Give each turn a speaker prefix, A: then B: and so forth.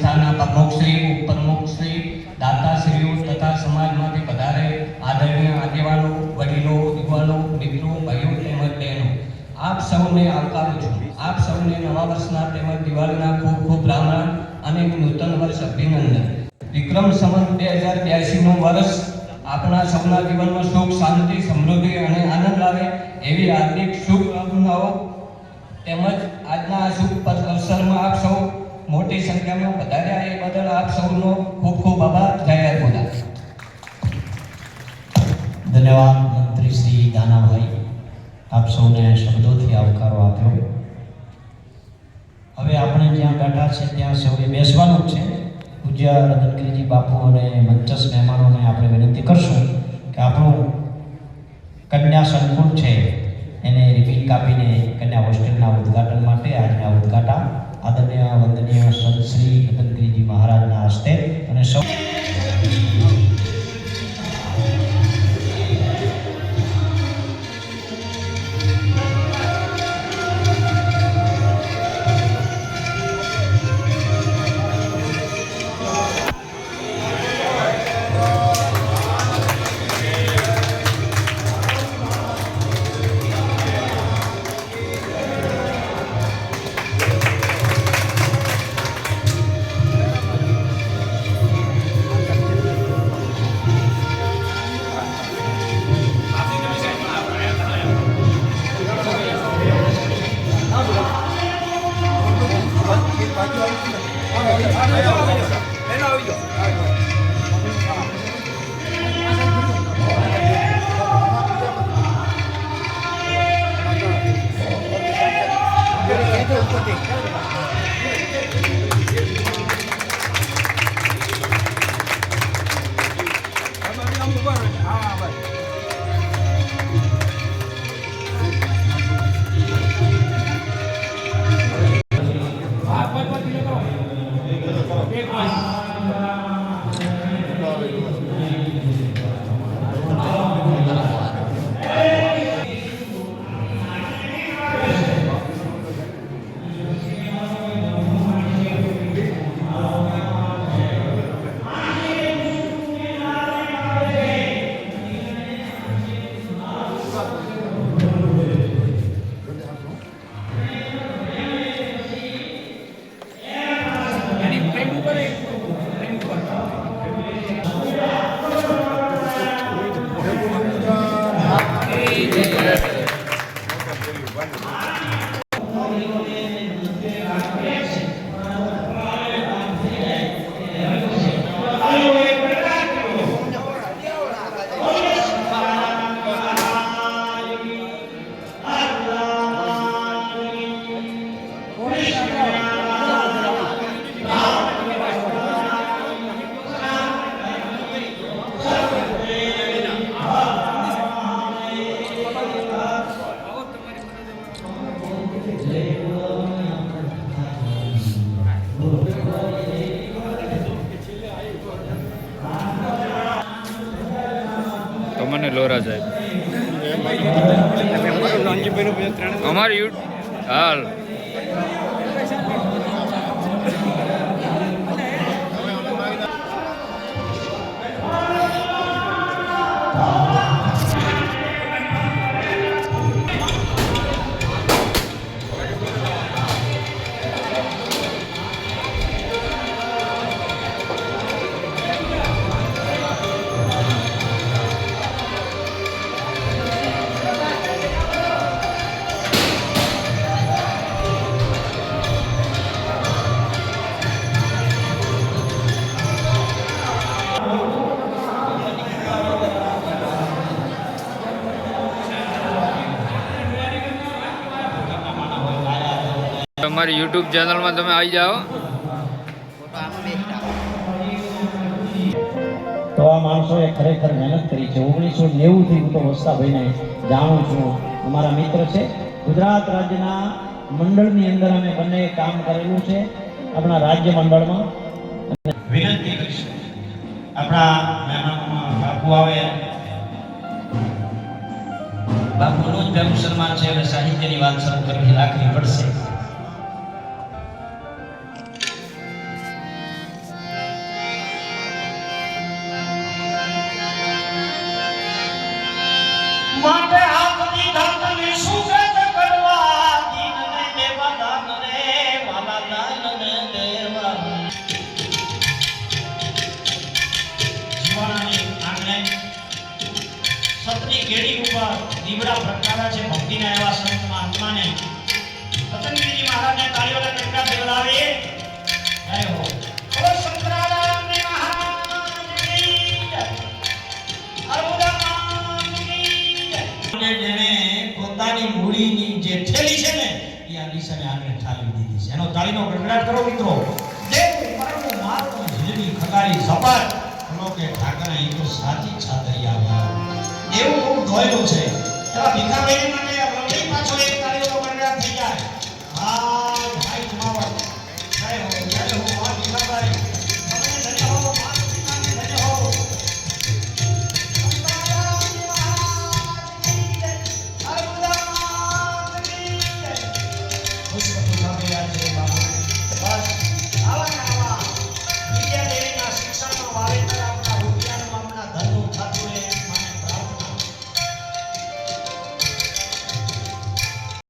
A: સંસ્થાના પ્રમુખશ્રી ઉપપ્રમુખશ્રી દાતાશ્રીઓ તથા સમાજમાંથી વધારે આદરણીય આગેવાનો, વડીલો, યુવાનો, મિત્રો, ભાઈઓ તેમજ બહેનો. આપ સૌને આવકારું છું. આપ સૌને નવા વર્ષના તેમજ દિવાળીના ખૂબ ખૂબ રામ રામ અને નૂતન વર્ષ અભિનંદન. વિક્રમ સંવત બે હજાર બ્યાસીનું વર્ષ આપણા સૌના જીવનમાં સુખ, શાંતિ, સમૃદ્ધિ અને આનંદ લાવે એવી હાર્દિક શુભકામનાઓ તેમજ આજના આ શુભ અવસરમાં આપ સૌ મોટી સંખ્યામાં વધાર્યા એ બદલ આપ સૌનો ખૂબ ખૂબ આભાર. જય અર્પુદા
B: ધન્યવાદ, મંત્રી શ્રી દાનાભાઈ. આપ સૌને શબ્દોથી આવકારો આપ્યો. હવે આપણે જ્યાં બેઠા છે, ત્યાં સૌએ બેસવાનું છે. પૂજ્ય રતનગીરીજી બાપુ અને મંચસ મહેમાનોને આપણે વિનંતી કરશું કે આપણું કન્યા સંકુલ છે, એને રિબીન કાપીને કન્યા હોસ્ટેલના ઉદ્ઘાટન માટે આજના ઉદ્ઘાટન આદરણીય વંદનીય સંત શ્રી રતનગીરીજી મહારાજના હસ્તે અને સૌ
C: તો મને લોરા સાહેબ અમારી યુ હાલ. અમારી યુટ્યુબ ચેનલમાં તમે આવી જાઓ.
B: તો આ માણસોએ ખરેખર મહેનત કરી છે. ઓગણીસો નેવુંથી હું તો વસ્તાભાઈને જાણું છું. અમારા મિત્ર છે. ગુજરાત રાજ્યના મંડળની અંદર અમે બંને કામ કરેલું છે. આપણા રાજ્ય મંડળમાં. વિનંતી કરીશ. આપણા મહેમાનોમાં બાપુ આવે. બાપુનું જ સન્માન છે અને સાહિત્યની વાત શરૂ કરવી રાખવી પડશે. કેડી ઉપર દીવડા પ્રગટાવ્યા છે ભક્તિના એવા સંત મહાત્માને રતનગીરીજી મહારાજને તાળીઓના કટકા દેવડાવે. જય હો. બોલો પોતાની મૂડીની જે થેલી છે ને એ આ દિશાને આગળ ઠાલવી દીધી છે. એનો તાળીનો ગડગડાટ કરો મિત્રો. દેવ પરમ માર્ગ ઝીલવી ખગારી ઝપટ. બોલો કે ઠાકર અહીં તો બહુ છે. એવા ભીખાભાઈ માટે